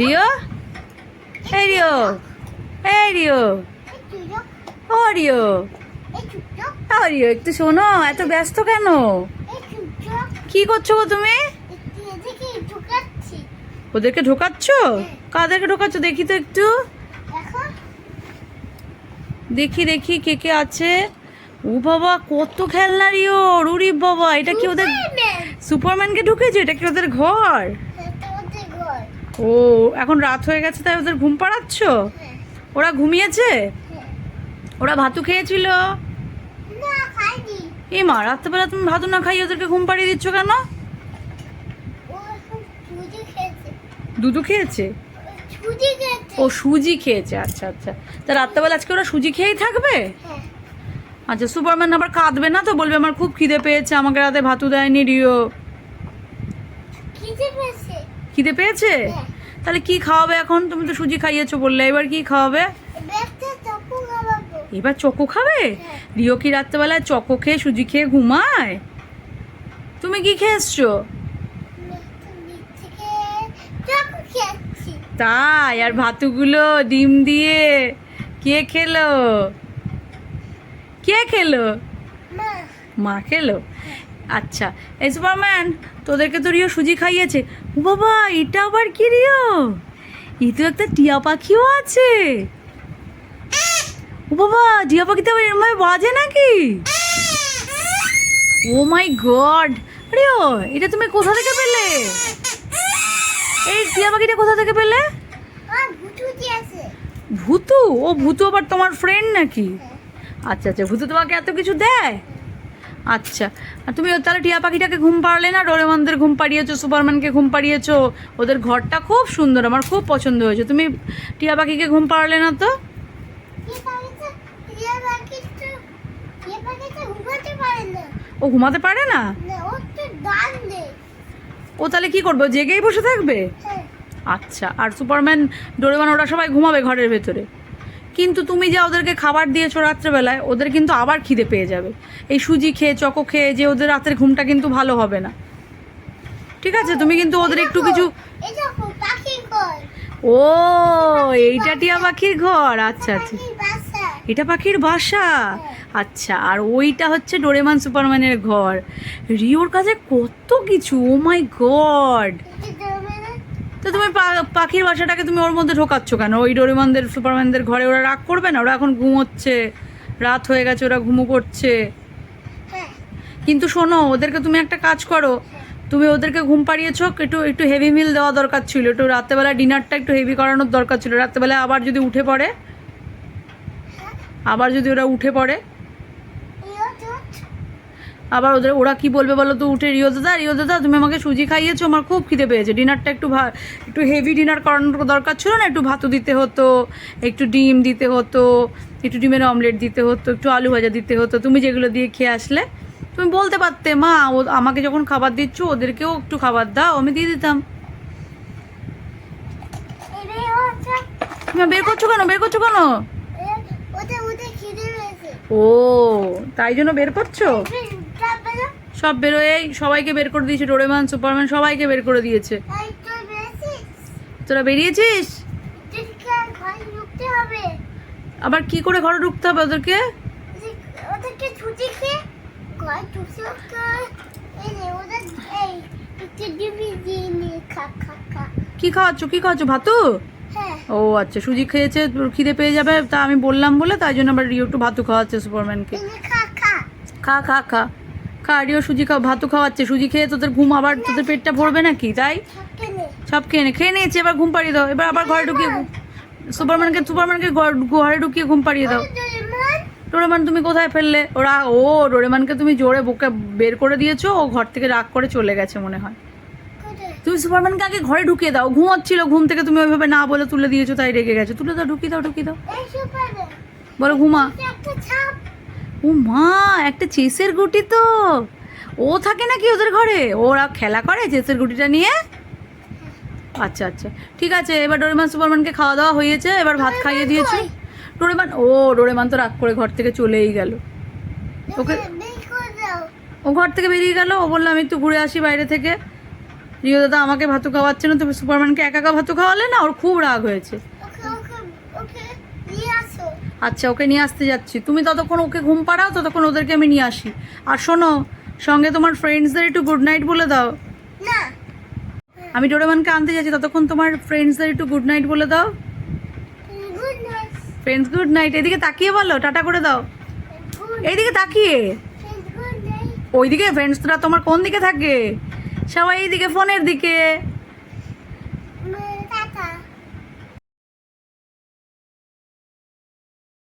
Rio? এই Rio. এই Rio. ও রিও। ও রিও একটু শোনো এত ব্যস্ত কেন? কি করছ গো তুমি? ওদেরকে ঢোকাচ্ছ? কাদেরকে ঢোকাচ্ছ? দেখি তো একটু। দেখি দেখি কে কে আছে। ও বাবা কত খেলনা রিও রুরি বাবা এটা কি ওদের সুপারম্যানকে ঢুকেছে? এটা কি ওদের ঘর? ও এখন রাত হয়ে গেছে তাই ওদের ঘুম পাড়াচ্ছ? ওরা ঘুমিয়েছে? ওরা ভাতু খেয়েছিল? এ মা রাত্রেবেলা তুমি ভাতু না খাইয়ে ওদেরকে ঘুম পাড়িয়ে দিচ্ছ কেন? দুধু খেয়েছে? ও সুজি খেয়েছে আচ্ছা আচ্ছা। তা রাত্রেবেলা আজকে ওরা সুজি খেয়েই থাকবে? আচ্ছা সুপারম্যান আবার কাঁদবে না তো? বলবে আমার খুব খিদে পেয়েছে আমাকে রাতে ভাতু দেয়নি রিও। খিদে পেয়েছে। হ্যাঁ। তাহলে কি খাওয়াবে এখন? তুমি তো সুজি খাইয়েছো বললে, এবার কি খাওয়াবে? এবার চকো খাবে। রিও কি রাত্রেবেলায় চকো খেয়ে, সুজি খেয়ে ঘুমায়? তুমি কি খেয়ে এসছো তাই, আর ভাতুগুলো ডিম দিয়ে কে খেলো? কে খেলো? মা খেলো? আচ্ছা এই সুপারম্যান তোদেরকে তো রিও সুজি খাইয়েছে। ও বাবা এটা আবার কি রিও? এই তো একটা টিয়া পাখিও আছে। ও বাবা টিয়া পাখিতে আবার এরম ভাবে বাজে নাকি? ও মাই গড। রিও এটা তুমি কোথা থেকে পেলে? এই টিয়া পাখিটা কোথা থেকে পেলে? ভূতু ও ভূতু আবার তোমার ফ্রেন্ড নাকি? আচ্ছা আচ্ছা ভূতু তোমাকে এত কিছু দেয়? আচ্ছা। আর তুমি তাহলে টিয়া পাখিটাকে ঘুম পাড়লে না? ডোরেমনদের ঘুম পাড়িয়েছো সুপারম্যানকে ঘুম পাড়িয়েছো। ওদের ঘরটা খুব সুন্দর আমার খুব পছন্দ হয়েছে। তুমি টিয়া পাখিকে ঘুম পাড়লে না তো? ও ঘুমাতে পারে না? ও তাহলে কি করবে? জেগেই বসে থাকবে? আচ্ছা আর সুপারম্যান ডোরেমন ওরা সবাই ঘুমাবে ঘরের ভেতরে? কিন্তু তুমি যা ওদেরকে খাবার দিয়েছ রাত্রেবেলায় ওদের কিন্তু আবার খিদে পেয়ে যাবে। এই সুজি খেয়ে চকো খেয়ে যে ওদের রাতের ঘুমটা কিন্তু ভালো হবে না। ঠিক আছে তুমি কিন্তু ওদের একটু কিছু ও এইটা টিয়া পাখির ঘর আচ্ছা আচ্ছা। এটা পাখির বাসা? আচ্ছা আর ওইটা হচ্ছে ডোরেমান সুপারম্যানের ঘর। রিওর কাছে কত কিছু ও মাই গড। তো তুমি পাখির বাসাটাকে তুমি ওর মধ্যে ঢোকাচ্ছ কেন? ওই ডোরেমনদের, সুপারম্যানদের ঘরে ওরা রাগ করবে না? ওরা এখন ঘুমোচ্ছে, রাত হয়ে গেছে, ওরা ঘুমো করছে। কিন্তু শোনো, ওদেরকে তুমি একটা কাজ করো। তুমি ওদেরকে ঘুম পাড়িয়েছো, একটু একটু হেভি মিল দেওয়া দরকার ছিল। একটু রাত্রেবেলা ডিনারটা একটু হেভি করানোর দরকার ছিল। রাত্রেবেলা আবার যদি উঠে পড়ে, আবার যদি ওরা উঠে পড়ে আবার ওদের ওরা কি বলবে বলো তো? উঠে রিও দাদা রিও দাদা তুমি আমাকে সুজি খাইয়েছো? আমার খুব খিদে পেয়েছে। ডিনারটা একটু ভা- একটু হেভি ডিনার করানোর দরকার ছিল না? একটু ভাতও দিতে হতো একটু ডিম দিতে হতো একটু ডিমের অমলেট দিতে হতো একটু আলু ভাজা দিতে হতো। তুমি যেগুলো দিয়ে খেয়ে আসলে তুমি বলতে পারতে মা ও আমাকে যখন খাবার দিচ্ছ ওদেরকেও একটু খাবার দাও আমি দিয়ে দিতাম। তুমি বের করছ কেন? বের করছ কেন? ও তাই জন্য বের করছ? সব বেরোয় সবাইকে বের করে দিয়েছে ডোরেমান সুপারম্যান সবাইকে বের করে দিয়েছে। তোরা বেরিয়েছিস? আবার কি করে ঘরে ঢুকতে হবে ওদেরকে? কি খাওয়াচ্ছ? কি খাওয়াচ্ছ? ভাতু? ও আচ্ছা সুজি খেয়েছে খিদে পেয়ে যাবে তা আমি বললাম বলে তাই জন্য আবার রিও একটু ভাতু খাওয়াচ্ছে সুপারম্যানকে। খা। খা খা খা। খা সুজি খাও ভাতু খাওয়াচ্ছে সুজি খেয়ে তোদের ঘুম আবার তোদের পেটটা ভরবে নাকি তাই? সব খেয়ে নে খেয়ে নিয়েছে এবার ঘুম পাড়িয়ে দাও এবার আবার ঘরে ঢুকিয়ে সুপারম্যানকে সুপারম্যানকে ঘর- ঘরে ঢুকিয়ে ঘুম পাড়িয়ে দাও। ডোরেমন তুমি কোথায় ফেললে? ওরা ও ডোরেমানকে তুমি জোরে বুকে বের করে দিয়েছ ও ঘর থেকে রাগ করে চলে গেছে মনে হয়। তুমি সুপারম্যানকে আগে ঘরে ঢুকিয়ে দাও ঘুমোচ্ছিল ঘুম থেকে তুমি ওইভাবে না বলে তুলে দিয়েছ তাই রেগে গেছো। তুলে দাও ঢুকিয়ে দাও ঢুকিয়ে দাও। বলো ঘুমা। ও মা একটা চেসের গুটি তো। ও থাকে নাকি ওদের ঘরে? ওরা খেলা করে চেসের গুটিটা নিয়ে? আচ্ছা আচ্ছা। ঠিক আছে এবার ডোরেমান সুপারম্যানকে খাওয়া দাওয়া হয়েছে এবার ভাত খাইয়ে দিয়েছি। ডোরেমান ও ডোরেমান তো রাগ করে ঘর থেকে চলেই গেল। ওকে ও ঘর থেকে বেরিয়ে গেল ও বলল আমি একটু ঘুরে আসি বাইরে থেকে। রিও দাদা আমাকে ভাতু খাওয়াচ্ছে না তুমি সুপারম্যানকে একা একা ভাতু খাওয়ালে না? ওর খুব রাগ হয়েছে ওকে ওকে ওকে নিয়ে আসো আচ্ছা ওকে নিয়ে আসতে যাচ্ছি। তুমি ততক্ষণ ওকে ঘুম পাড়াও ততক্ষণ ওদেরকে আমি নিয়ে আসি। আর শোনো সঙ্গে তোমার ফ্রেন্ডসদের একটু গুড নাইট বলে দাও। না। আমি ডোরেমনকে আনতে যাচ্ছি ততক্ষণ তোমার ফ্রেন্ডসদের একটু গুড নাইট বলে দাও। ফ্রেন্ডস গুড নাইট এদিকে তাকিয়ে বলো টাটা করে দাও। এইদিকে তাকিয়ে। ওইদিকে ফ্রেন্ডসরা তোমার কোন দিকে থাকে? সবাই এইদিকে ফোনের দিকে।